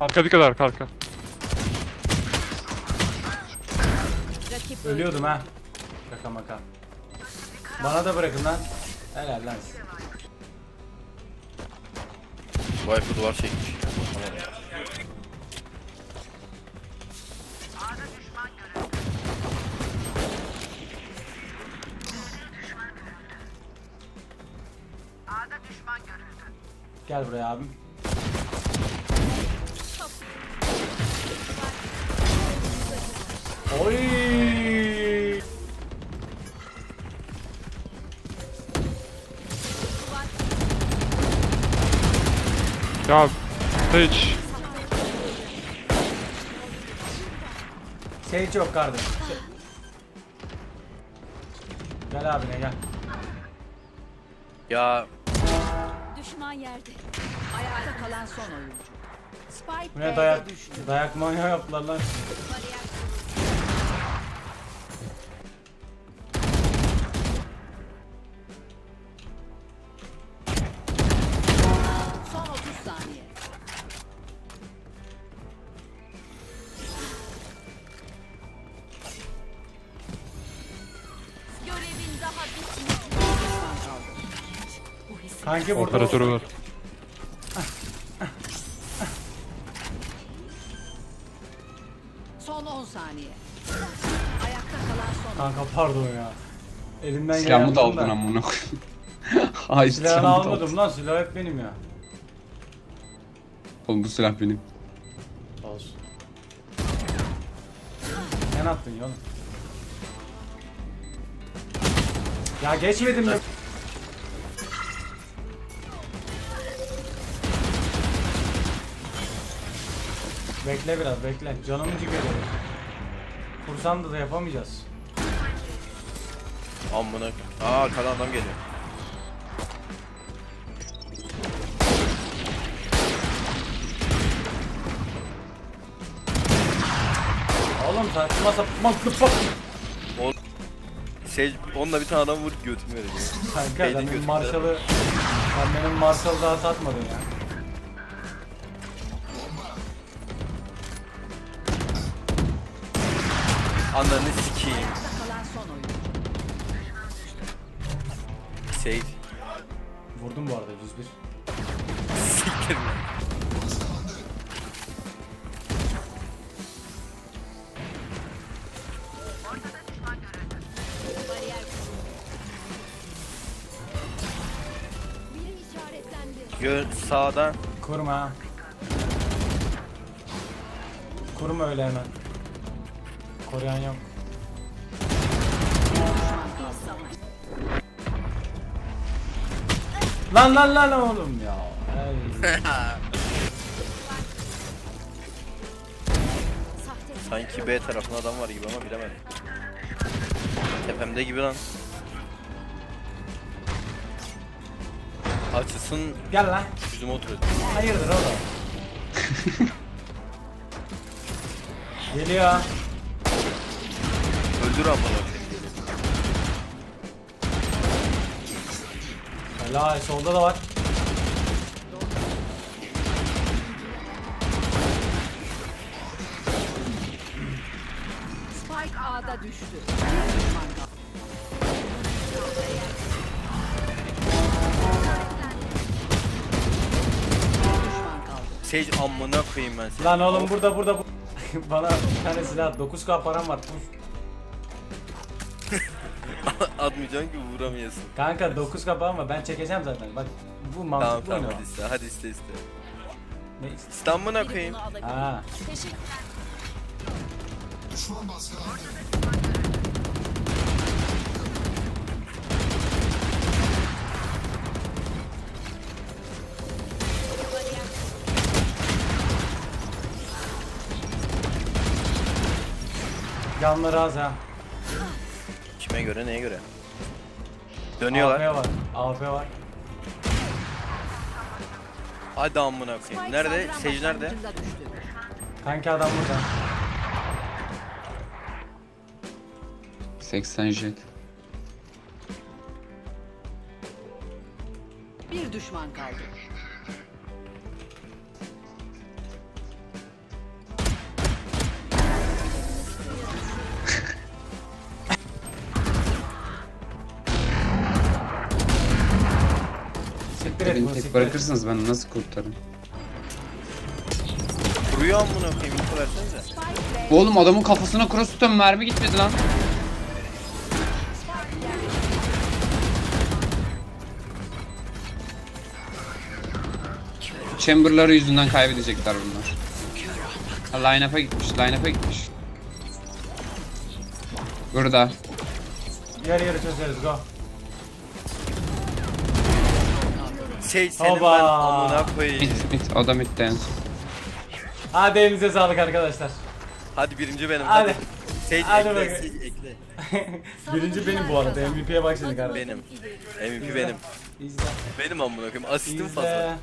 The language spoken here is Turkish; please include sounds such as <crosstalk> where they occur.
Arka dikkat arka arka. Rakip Ölüyordum ha. Şaka maka. Bana da bırakın lan. Helal lan. Wi-Fi duvar çekmiş. Tamam. Gel buraya abim. Oy! Ya Sage. Şey yok kardeş. Gel abine gel. Ya düşman yerde. Ayakta kalan son oyuncu. Spike Bu ne B'de dayak, düştü. dayak manyağı yaptılar lan. Son 30 saniye. Görevin daha bitmedi. Kanki burada Operatörü var. Saniye. Ayakta kalan son Kanka pardon ya. Elimden Silahımı da aldın amına koyayım. <laughs> Hayır Silahını silahımı da aldın. almadım lan silah hep benim ya. Oğlum bu silah benim. Olsun. Sen attın ya oğlum. Ya geçmedim mi? Bekle biraz bekle. Canımı cigara. Kursam da yapamayacağız. amına. Aa arkadan adam geliyor. Oğlum saçma sapan tıpak. Sage onunla bir tane adam vurup götümü verecek. Kanka Beydin benim. Marshall'ı sen benim Marshall'ı daha satmadın ya. Ananı sikeyim. Sage. Vurdum bu arada 101. Siktir lan. Gör sağdan. Kurma. Kurma öyle hemen. Koruyan yok. Lan lan lan oğlum ya. Ay. <laughs> Sanki B tarafında adam var gibi ama bilemedim. Tepemde gibi lan. Açısın Gel lan. yüzüme oturuyor. Hayırdır oğlum. <laughs> Geliyor. Öldür amına. Helal solda da var. Spike A'da düştü. Sage amına koyayım ben seni. Lan oğlum burada burada bu. <laughs> Bana bir tane silah 9k param var. Puş. Atmayacaksın ki vuramıyorsun. Kanka 9k param var ben çekeceğim zaten. Bak bu Tamam mantıklı tamam oyun hadi iste hadi iste iste. Ne? Amına koyayım. Ha. Canları az ha. Kime göre neye göre? Dönüyorlar. AP var. AP var. Hadi amına koyayım. Nerede? Sage nerede? Kanki adam burada. 80 jet. Bir düşman kaldı. Beni tek bırakırsınız ben nasıl kurtarırım? Vuruyor amına koyayım info versenize. Oğlum adamın kafasına cross tutan mermi gitmedi lan. Chamber'ları yüzünden kaybedecekler bunlar. Ha, Line-up'a gitmiş, line-up'a gitmiş. Burada. Yarı yarı çözeriz go. Şey senin Hoba. ben amına koyayım. Mit, mit, o da mid'de en son. Hadi elinize sağlık arkadaşlar. Hadi birinci benim Hadi. hadi. Sage Hadi ekle. Sage ekle. <laughs> Birinci benim bu arada. MVP'ye bak şimdi kardeşim. Benim. MVP benim. İzle. Benim amına koyayım. Asistim fazla. İzle.